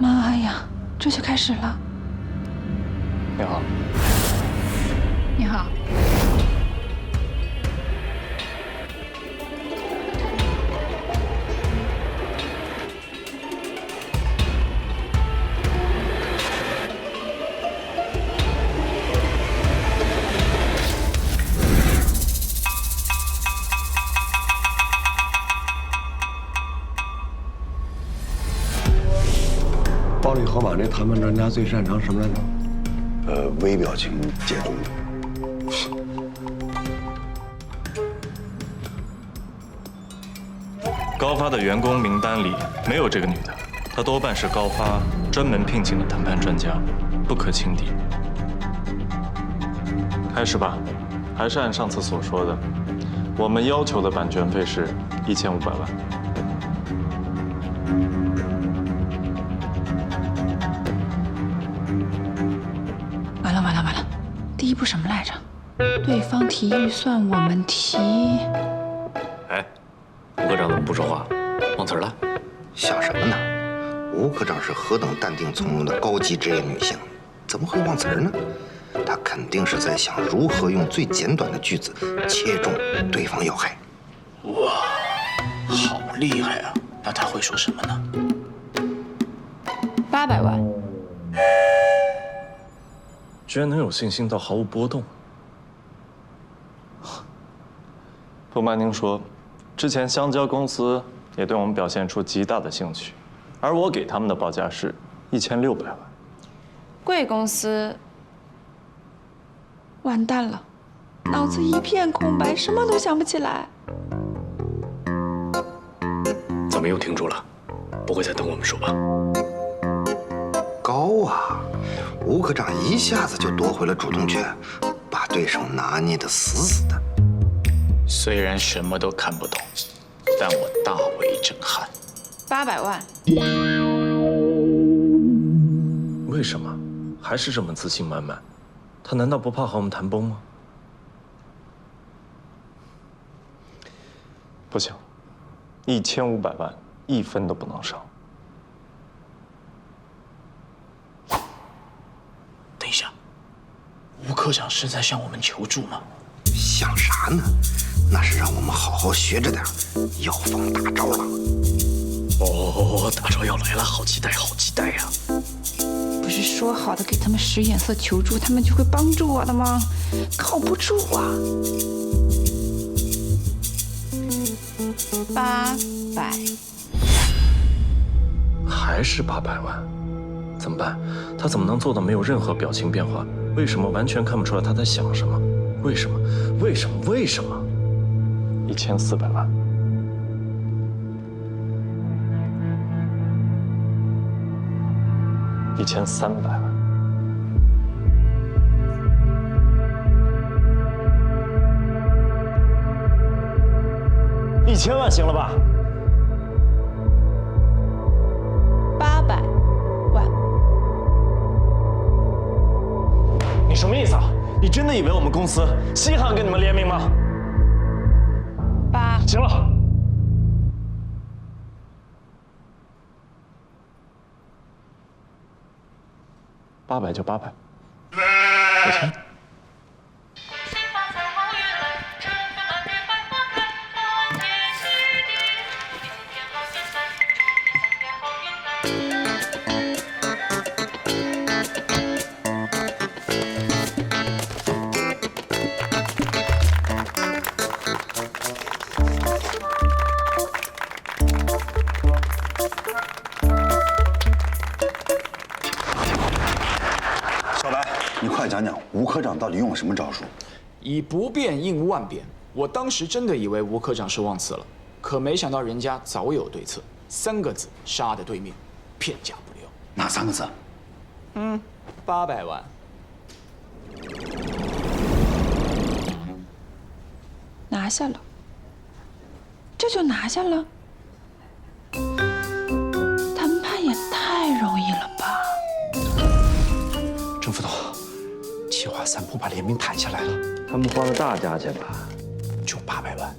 妈呀，这就开始了。你好，你好，暴力河马那谈判专家最擅长什么来着？呃，微表情解读。高发的员工名单里没有这个女的，她多半是高发专门聘请的谈判专家，不可轻敌。开始吧，还是按上次所说的，我们要求的版权费是一千五百万。一步什么来着？对方提预算，我们提。哎，吴科长怎么不说话？忘词儿了？想什么呢？吴科长是何等淡定从容的高级职业女性，怎么会忘词儿呢？她肯定是在想如何用最简短的句子切中对方要害。哇好厉害啊！那他会说什么呢？八百万，居然能有信心到毫无波动。不瞒您说，之前香蕉公司也对我们表现出极大的兴趣，而我给他们的报价是一千六百万。贵公司，完蛋了，脑子一片空白，什么都想不起来。怎么又停住了？不会在等我们说吧？高啊！吴科长一下子就夺回了主动权，把对手拿捏的死死的。虽然什么都看不懂，但我大为震撼。八百万，为什么？还是这么自信满满？他难道不怕和我们谈崩吗？不行，一千五百万，一分都不能少。等一下，吴科长是在向我们求助吗？想啥呢？那是让我们好好学着点儿，要放大招了。哦，大招要来了，好期待，好期待呀！不是说好的给他们使眼色求助，他们就会帮助我的吗？靠不住啊！八百，还是八百万，怎么办？他怎么能做到没有任何表情变化？为什么完全看不出来他在想什么？为什么？为什么？为什么？一千四百万，一千三百万，一千万行了吧？什么意思啊？你真的以为我们公司稀罕跟你们联名吗？爸行了，八百就八百，我签。讲讲吴科长到底用了什么招数？以不变应万变。我当时真的以为吴科长是忘词了，可没想到人家早有对策。三个字，杀的对面，片甲不留。哪三个字？嗯，八百万。拿下了，这就拿下了。三浦把联名谈下来了。他们花了大价钱吧。就八百万。